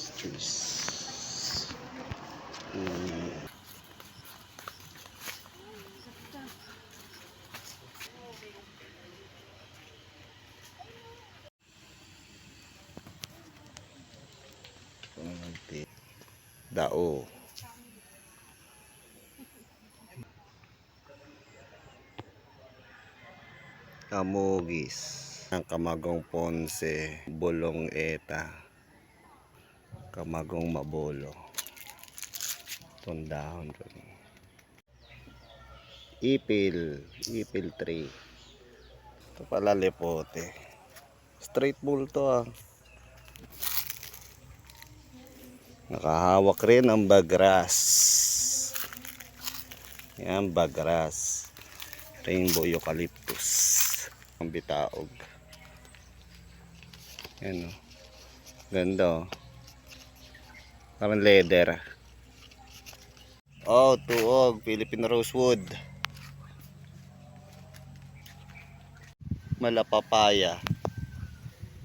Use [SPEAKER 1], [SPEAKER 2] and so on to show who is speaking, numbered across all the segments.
[SPEAKER 1] Cheers. Mm. Dao. Kamugis. Ang kamagong ponse, bulong eta. Kamagong mabolo. Tundahon rin. Ipil. Ipil tree. Ito pala lepote. Straight bull to ah. Nakahawak rin ang bagras. Yan, bagras. Rainbow eucalyptus. Ang bitaog. Yan o. Ganda o. Parang leather. Oh, tuog. Philippine rosewood. Malapapaya.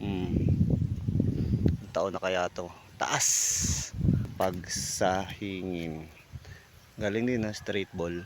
[SPEAKER 1] Hmm. Taon na kaya to? Taas. Pagsahingin. Galing din na straight ball.